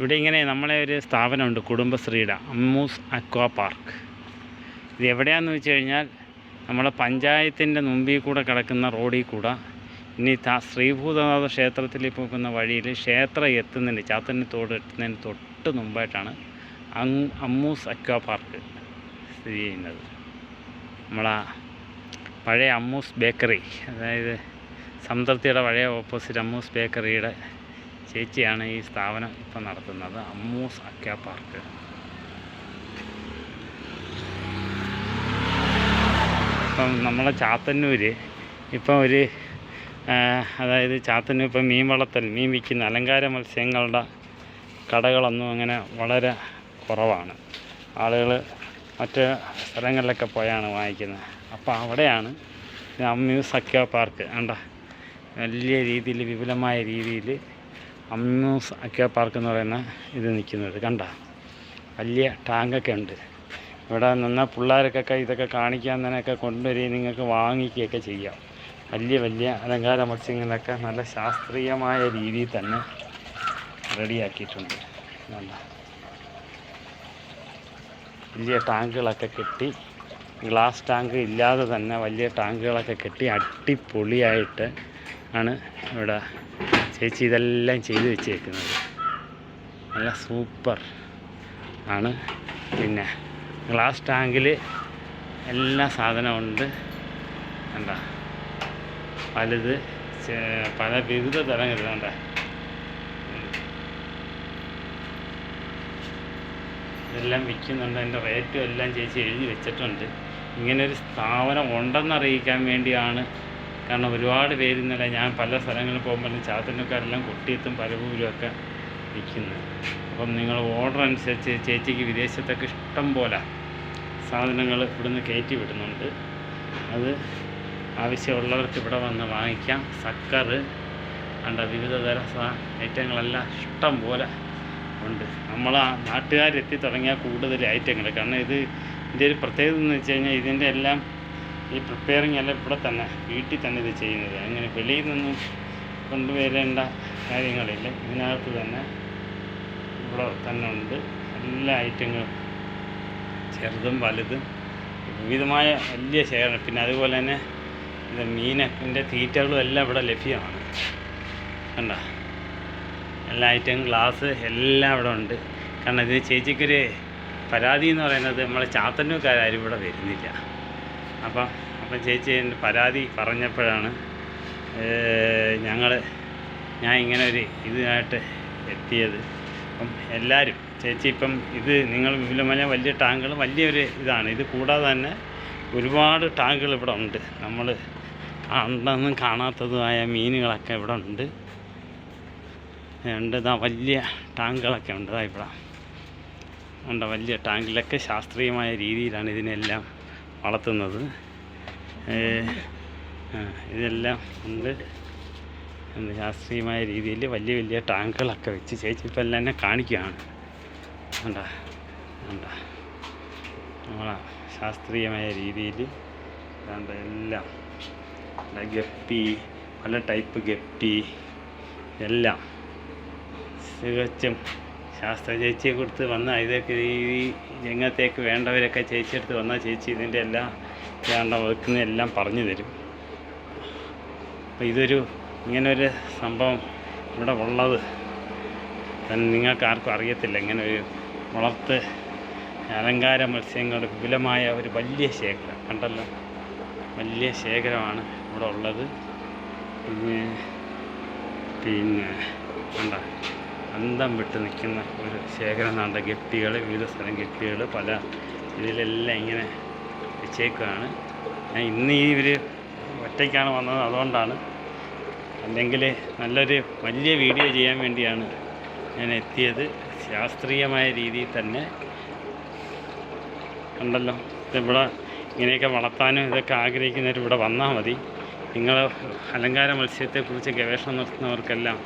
ഇവിടെ ഇങ്ങനെ നമ്മളെ ഒരു സ്ഥാപനമുണ്ട് കുടുംബശ്രീയുടെ അമ്മൂസ് അക്വാ പാർക്ക്. ഇത് എവിടെയാണെന്ന് വെച്ച് കഴിഞ്ഞാൽ നമ്മളെ പഞ്ചായത്തിന്റെ മുമ്പിൽ കൂടെ കിടക്കുന്ന റോഡിൽ കൂടെ ഇനി താ ശ്രീഭൂതനാഥ ക്ഷേത്രത്തിൽ പോകുന്ന വഴിയിൽ ക്ഷേത്രം എത്തുന്നതിന് ചാത്തന്നത്തോട് എത്തുന്നതിന് തൊട്ട് മുമ്പായിട്ടാണ് അങ് അമ്മൂസ് അക്വാ പാർക്ക് സ്ഥിതി ചെയ്യുന്നത്. നമ്മളാ പഴയ അമ്മൂസ് ബേക്കറി അതായത് സംതൃപ്തിയുടെ പഴയ ഓപ്പോസിറ്റ് അമ്മൂസ് ബേക്കറിയുടെ ചേച്ചിയാണ് ഈ സ്ഥാപനം ഇപ്പം നടത്തുന്നത്. അമ്മൂസ് അക്ക പാർക്ക്. ഇപ്പം നമ്മളെ ചാത്തന്നൂർ ഇപ്പം ഒരു അതായത് ചാത്തന്നൂർ ഇപ്പം മീൻ വളർത്തൽ മീൻ വിൽക്കുന്ന അലങ്കാര മത്സ്യങ്ങളുടെ കടകളൊന്നും അങ്ങനെ വളരെ കുറവാണ്. ആളുകൾ മറ്റ് സ്ഥലങ്ങളിലൊക്കെ പോയാണ് വാങ്ങിക്കുന്നത്. അപ്പോൾ അവിടെയാണ് അമ്മൂസ് അക്വാ പാർക്ക്. കണ്ട? വലിയ രീതിയിൽ വിപുലമായ രീതിയിൽ അമ്യൂസ് അക്വാ പാർക്ക് എന്ന് പറയുന്ന ഇത് നിൽക്കുന്നത് കണ്ട? വലിയ ടാങ്കൊക്കെ ഉണ്ട്. ഇവിടെ നിന്നാൽ പിള്ളേർക്കൊക്കെ ഇതൊക്കെ കാണിക്കാൻ തന്നെയൊക്കെ കൊണ്ടുവരികയും നിങ്ങൾക്ക് വാങ്ങിക്കുകയൊക്കെ ചെയ്യാം. വലിയ വലിയ അലങ്കാര മത്സ്യങ്ങളൊക്കെ നല്ല ശാസ്ത്രീയമായ രീതിയിൽ തന്നെ റെഡിയാക്കിയിട്ടുണ്ട്. കണ്ടോ? വലിയ ടാങ്കുകളൊക്കെ കെട്ടി ഗ്ലാസ് ടാങ്ക് ഇല്ലാതെ തന്നെ വലിയ ടാങ്കുകളൊക്കെ കെട്ടി അടിപൊളിയായിട്ട് ആണ് ഇവിടെ ചേച്ചി ഇതെല്ലാം ചെയ്തു വെച്ചേക്കുന്നത്. നല്ല സൂപ്പർ ആണ്. പിന്നെ ഗ്ലാസ് ടാങ്കിൽ എല്ലാ സാധനവും ഉണ്ട്. കണ്ട? പലത് പല വിവിധ തരം കിട്ടുന്നുണ്ട് ഇതെല്ലാം വിൽക്കുന്നുണ്ട്. അതിന്റെ റേറ്റും എല്ലാം ചേച്ചി എഴുതി വെച്ചിട്ടുണ്ട്. ഇങ്ങനൊരു സ്ഥാപനം ഉണ്ടെന്നറിയിക്കാൻ വേണ്ടിയാണ് കാരണം ഒരുപാട് പേര് ഇന്നലെ ഞാൻ പല സ്ഥലങ്ങളിൽ പോകുമ്പോൾ ചാത്തന്നക്കാരെല്ലാം കൊട്ടിയത്തും പരവൂരും ഒക്കെ വിൽക്കുന്നത് അപ്പം നിങ്ങൾ ഓർഡർ അനുസരിച്ച് ചേച്ചിക്ക് വിദേശത്തൊക്കെ ഇഷ്ടം പോലെ സാധനങ്ങൾ ഇവിടുന്ന് കയറ്റി വിടുന്നുണ്ട്. അത് ആവശ്യമുള്ളവർക്ക് ഇവിടെ വന്ന് വാങ്ങിക്കാം. സക്കർ അണ്ട വിവിധ തര ഐറ്റങ്ങളെല്ലാം ഇഷ്ടം പോലെ ഉണ്ട്. നമ്മൾ ആ നാട്ടുകാരെത്തി തുടങ്ങിയ കൂടുതൽ ഐറ്റങ്ങൾ. കാരണം ഇത് ഇതിന്റെ ഒരു പ്രത്യേകത എന്ന് വെച്ച് കഴിഞ്ഞാൽ ഇതിന്റെ എല്ലാം ഈ പ്രിപ്പയറിങ് എല്ലാം ഇവിടെ തന്നെ വീട്ടിൽ തന്നെ ഇത് ചെയ്യുന്നത്. അങ്ങനെ വെളിയിൽ നിന്നും കൊണ്ടുവരേണ്ട കാര്യങ്ങളില്ല. ഇതിനകത്ത് തന്നെ ഇവിടെ തന്നെ ഉണ്ട്. എല്ലാ ഐറ്റങ്ങളും ചെറുതും വലുതും വിവിധമായ വലിയ ശേഖരണം പിന്നെ അതുപോലെ തന്നെ ഇത് മീനത്തിന്റെ തീറ്റകളും എല്ലാം ഇവിടെ ലഭ്യമാണ്. കണ്ട? എല്ലാ ഐറ്റം ഗ്ലാസ് എല്ലാം ഇവിടെ ഉണ്ട്. കാരണം ഇത് ചേച്ചിക്കൊരു പരാതി എന്ന് പറയുന്നത് നമ്മളെ ചാത്തന്നൂക്കാരും ഇവിടെ വരുന്നില്ല. അപ്പം അപ്പം ചേച്ചി എന്റെ പരാതി പറഞ്ഞപ്പോഴാണ് ഞങ്ങൾ ഞാൻ ഇങ്ങനെ ഒരു ഇതിനായിട്ട് എത്തിയത്. അപ്പം എല്ലാവരും ചേച്ചി ഇപ്പം ഇത് നിങ്ങൾ വിപുലമായ വലിയ ടാങ്കുകൾ വലിയൊരു ഇതാണ്. ഇത് കൂടാതെ തന്നെ ഒരുപാട് ടാങ്കുകൾ ഇവിടെ ഉണ്ട്. നമ്മൾ കണ്ടൊന്നും കാണാത്തതുമായ മീനുകളൊക്കെ ഇവിടെ ഉണ്ട്. ഉണ്ട് ഇതാ വലിയ ടാങ്കുകളൊക്കെ ഉണ്ട് ഇതാ ഇവിടെ. ഉണ്ട് വലിയ ടാങ്കിലൊക്കെ ശാസ്ത്രീയമായ രീതിയിലാണ് ഇതിനെല്ലാം വളർത്തുന്നത്. ഇതെല്ലാം ഉണ്ട്. ഉണ്ട് ശാസ്ത്രീയമായ രീതിയിൽ വലിയ വലിയ ടാങ്കുകളൊക്കെ വെച്ച് ചേച്ചി ഇപ്പം എല്ലാം തന്നെ കാണിക്കുകയാണ്. ഉണ്ടാ ഉണ്ടാ നമ്മളെ ശാസ്ത്രീയമായ രീതിയിൽ കണ്ട എല്ലാം. ഗപ്പി പല ടൈപ്പ് ഗപ്പി എല്ലാം. തികച്ചും ശാസ്ത്ര ചേച്ചിയെ കൊടുത്ത് വന്ന ഇതൊക്കെ ഈ രംഗത്തേക്ക് വേണ്ടവരൊക്കെ ചേച്ചിയെടുത്ത് വന്നാൽ ചേച്ചി ഇതിന്റെ എല്ലാം വേണ്ട വെക്കുന്ന എല്ലാം പറഞ്ഞു തരും. അപ്പോൾ ഇതൊരു ഇങ്ങനൊരു സംഭവം ഇവിടെ ഉള്ളത്. നിങ്ങൾക്ക് ആർക്കും അറിയത്തില്ല. ഇങ്ങനെ ഒരു വളർത്ത് അലങ്കാര മത്സ്യങ്ങളുടെ വിപുലമായ ഒരു വലിയ ശേഖരം കണ്ടല്ലോ? വലിയ ശേഖരമാണ് ഇവിടെ ഉള്ളത്. പിന്നെ പിന്നെ കണ്ട അന്തം വിട്ട് നിൽക്കുന്ന ഒരു ശേഖരം നാണ്ട ഗപ്പികൾ വിവിധ സ്ഥലം ഗപ്പികൾ പല ഇതിലെല്ലാം ഇങ്ങനെ വെച്ചേക്കുകയാണ് ഞാൻ ഇന്ന് ഈ ഒരു ഒറ്റയ്ക്കാണ് വന്നത് അതുകൊണ്ടാണ്. അല്ലെങ്കിൽ നല്ലൊരു വലിയ വീഡിയോ ചെയ്യാൻ വേണ്ടിയാണ് ഞാൻ എത്തിയത്. ശാസ്ത്രീയമായ രീതിയിൽ തന്നെ ഉണ്ടല്ലോ. ഇതിവിടെ ഇങ്ങനെയൊക്കെ വളർത്താനും ഇതൊക്കെ ആഗ്രഹിക്കുന്നവർ ഇവിടെ വന്നാൽ മതി. നിങ്ങൾ അലങ്കാര മത്സ്യത്തെക്കുറിച്ച് ഗവേഷണം നടത്തുന്നവർക്കെല്ലാം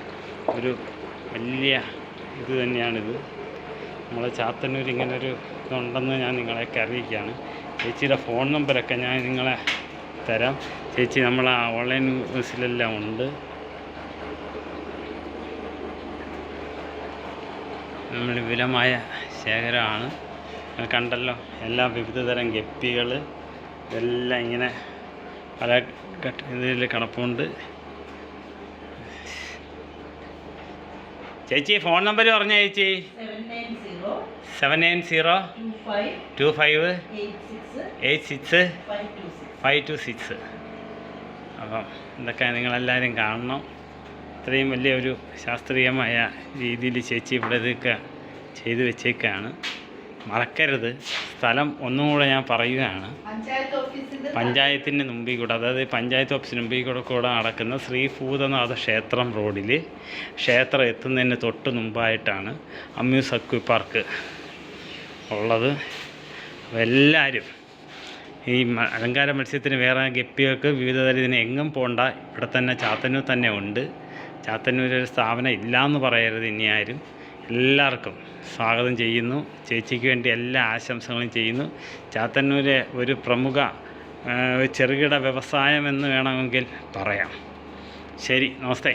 ഒരു വലിയ ഇത് തന്നെയാണിത്. നമ്മളെ ചാത്തന്നൂർ ഇങ്ങനൊരു ഇതുണ്ടെന്ന് ഞാൻ നിങ്ങളെയൊക്കെ അറിയിക്കുകയാണ്. ചേച്ചിയുടെ ഫോൺ നമ്പറൊക്കെ ഞാൻ നിങ്ങളെ തരാം. ചേച്ചി നമ്മൾ ആ ഓൺലൈൻ ന്യൂസിലെല്ലാം ഉണ്ട്. നമ്മൾ വിപുലമായ ശേഖരമാണ്. കണ്ടല്ലോ എല്ലാ വിവിധ തരം ഗപ്പികൾ ഇതെല്ലാം ഇങ്ങനെ പല ഇതിൽ കിടപ്പുണ്ട്. ചേച്ചി ഫോൺ നമ്പർ പറഞ്ഞ ചേച്ചി? Seven nine zero two five eight six five two six അപ്പം ഇതൊക്കെ നിങ്ങളെല്ലാവരും കാണണം. ഇത്രയും വലിയൊരു ശാസ്ത്രീയമായ രീതിയിൽ ചേച്ചി ഇവിടെ ഇതൊക്കെ ചെയ്തു വെച്ചേക്കാണ്. മറക്കരുത്. സ്ഥലം ഒന്നും കൂടെ ഞാൻ പറയുകയാണ്. പഞ്ചായത്ത് ഓഫീസിന്റെ പഞ്ചായത്തിന്റെ മുമ്പിൽ കൂടെ അതായത് പഞ്ചായത്ത് ഓഫീസിന് മുമ്പിൽ കൂടെ കൂടെ നടക്കുന്ന ശ്രീ ഭൂതനാഥ ക്ഷേത്രം റോഡിൽ ക്ഷേത്രം എത്തുന്നതിന് തൊട്ട് മുമ്പായിട്ടാണ് അമ്യൂസ് അക്വി പാർക്ക് ഉള്ളത്. എല്ലാവരും ഈ അലങ്കാര മത്സ്യത്തിന് വേറെ ഗപ്പികൾക്ക് വിവിധ തരം ഇതിന് എങ്ങും പോണ്ട. ഇവിടെ തന്നെ ചാത്തന്നൂർ തന്നെ ഉണ്ട്. ചാത്തന്നൂരൊരു സ്ഥാപനം ഇല്ലയെന്ന് പറയരുത് ഇനി ആരും. എല്ലാവർക്കും സ്വാഗതം ചെയ്യുന്നു. ചേച്ചിക്ക് വേണ്ടി എല്ലാ ആശംസകളും ചെയ്യുന്നു. ചാത്തന്നൂരെ ഒരു പ്രമുഖ ചെറുകിട വ്യവസായമെന്ന് വേണമെങ്കിൽ പറയാം. ശരി നമസ്തേ.